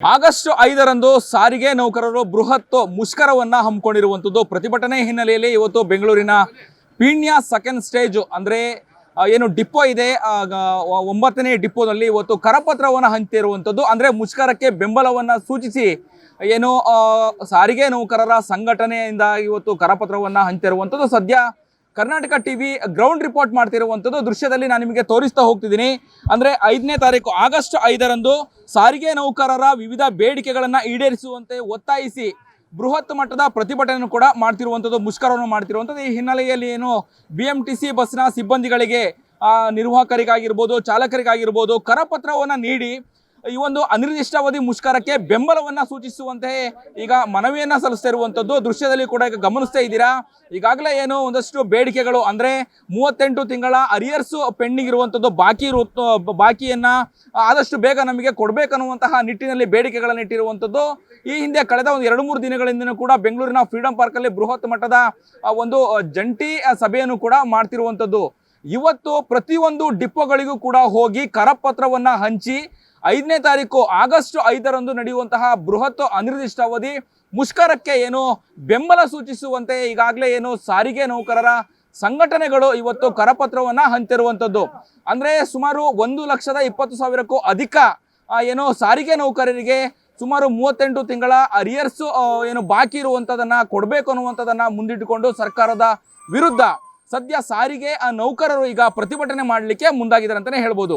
August ಐದರಂದು ಸಾರಿಗೆ ನೌಕರರು ಬೃಹತ್ ಮುಷ್ಕರವನ್ನ ಹಮ್ಮಿಕೊಂಡಿರುವಂಥದ್ದು ಪ್ರತಿಭಟನೆ ಹಿನ್ನೆಲೆಯಲ್ಲಿ ಇವತ್ತು ಬೆಂಗಳೂರಿನ ಪೀಣ್ಯ ಸೆಕೆಂಡ್ ಸ್ಟೇಜ್ ಅಂದ್ರೆ ಏನು ಡಿಪೋ ಇದೆ. ಒಂಬತ್ತನೇ ಡಿಪೋದಲ್ಲಿ ಇವತ್ತು ಕರಪತ್ರವನ್ನು ಹಂಚಿರುವಂಥದ್ದು ಅಂದ್ರೆ ಮುಷ್ಕರಕ್ಕೆ ಬೆಂಬಲವನ್ನ ಸೂಚಿಸಿ, ಏನು ಸಾರಿಗೆ ನೌಕರರ ಸಂಘಟನೆಯಿಂದ ಇವತ್ತು ಕರಪತ್ರವನ್ನ ಹಂಚಿರುವಂಥದ್ದು ಸದ್ಯ ಕರ್ನಾಟಕ ಟಿವಿ ಗ್ರೌಂಡ್ ರಿಪೋರ್ಟ್ ಮಾಡ್ತಿರುವಂಥದ್ದು ದೃಶ್ಯದಲ್ಲಿ ನಾನು ನಿಮಗೆ ತೋರಿಸ್ತಾ ಹೋಗ್ತಿದ್ದೀನಿ. ಅಂದರೆ ಐದನೇ ತಾರೀಕು ಆಗಸ್ಟ್ ಐದರಂದು ಸಾರಿಗೆ ನೌಕರರ ವಿವಿಧ ಬೇಡಿಕೆಗಳನ್ನು ಈಡೇರಿಸುವಂತೆ ಒತ್ತಾಯಿಸಿ ಬೃಹತ್ ಮಟ್ಟದ ಪ್ರತಿಭಟನೆಯನ್ನು ಕೂಡ ಮಾಡ್ತಿರುವಂಥದ್ದು, ಮುಷ್ಕರವನ್ನು ಮಾಡ್ತಿರುವಂಥದ್ದು. ಈ ಹಿನ್ನೆಲೆಯಲ್ಲಿ ಏನು ಬಿ ಎಂ ಟಿ ಸಿ ಬಸ್ನ ಸಿಬ್ಬಂದಿಗಳಿಗೆ ನಿರ್ವಾಹಕರಿಗಾಗಿರ್ಬೋದು, ಚಾಲಕರಿಗಾಗಿರ್ಬೋದು ಕರಪತ್ರವನ್ನು ನೀಡಿ ಈ ಒಂದು ಅನಿರ್ದಿಷ್ಟಾವಧಿ ಮುಷ್ಕರಕ್ಕೆ ಬೆಂಬಲವನ್ನ ಸೂಚಿಸುವಂತೆ ಈಗ ಮನವಿಯನ್ನ ಸಲ್ಲಿಸ್ತಾ ಇರುವಂತದ್ದು ದೃಶ್ಯದಲ್ಲಿ ಕೂಡ ಈಗ ಗಮನಿಸ್ತಾ ಇದ್ದೀರಾ? ಈಗಾಗಲೇ ಏನು ಒಂದಷ್ಟು ಬೇಡಿಕೆಗಳು ಅಂದ್ರೆ ಮೂವತ್ತೆಂಟು ತಿಂಗಳ ಅರಿಯರ್ಸ್ ಪೆಂಡಿಂಗ್ ಇರುವಂತದ್ದು ಬಾಕಿ ಇರು ಬಾಕಿಯನ್ನ ಆದಷ್ಟು ಬೇಗ ನಮಗೆ ಕೊಡಬೇಕನ್ನುವಂತಹ ನಿಟ್ಟಿನಲ್ಲಿ ಬೇಡಿಕೆಗಳನ್ನು ಇಟ್ಟಿರುವಂತದ್ದು. ಈ ಹಿಂದೆ ಕಳೆದ ಒಂದು ಎರಡು ಮೂರು ದಿನಗಳಿಂದನೂ ಕೂಡ ಬೆಂಗಳೂರಿನ ಫ್ರೀಡಂ ಪಾರ್ಕ್ ಅಲ್ಲಿ ಬೃಹತ್ ಮಟ್ಟದ ಒಂದು ಜಂಟಿ ಸಭೆಯನ್ನು ಕೂಡ ಮಾಡ್ತಿರುವಂತದ್ದು. ಇವತ್ತು ಪ್ರತಿಯೊಂದು ಡಿಪೋಗಳಿಗೂ ಕೂಡ ಹೋಗಿ ಕರಪತ್ರವನ್ನ ಹಂಚಿ ಐದನೇ ತಾರೀಕು ಆಗಸ್ಟ್ ಐದರಂದು ನಡೆಯುವಂತಹ ಬೃಹತ್ ಅನಿರ್ದಿಷ್ಟಾವಧಿ ಮುಷ್ಕರಕ್ಕೆ ಏನು ಬೆಂಬಲ ಸೂಚಿಸುವಂತೆ ಈಗಾಗಲೇ ಏನು ಸಾರಿಗೆ ನೌಕರರ ಸಂಘಟನೆಗಳು ಇವತ್ತು ಕರಪತ್ರವನ್ನ ಹಂತಿರುವಂಥದ್ದು ಅಂದ್ರೆ ಸುಮಾರು ಒಂದು ಲಕ್ಷದ ಇಪ್ಪತ್ತು ಸಾವಿರಕ್ಕೂ ಅಧಿಕ ಏನು ಸಾರಿಗೆ ನೌಕರರಿಗೆ ಸುಮಾರು ಮೂವತ್ತೆಂಟು ತಿಂಗಳ ಅರಿಯರ್ಸ್ ಏನು ಬಾಕಿ ಇರುವಂಥದ್ದನ್ನ ಕೊಡಬೇಕು ಅನ್ನುವಂಥದ್ದನ್ನ ಮುಂದಿಟ್ಟುಕೊಂಡು ಸರ್ಕಾರದ ವಿರುದ್ಧ ಸದ್ಯ ಸಾರಿಗೆ, ಆ, ನೌಕರರು ಈಗ ಪ್ರತಿಭಟನೆ ಮಾಡಲಿಕ್ಕೆ ಮುಂದಾಗಿದ್ದಾರೆ ಅಂತಾನೆ ಹೇಳ್ಬೋದು.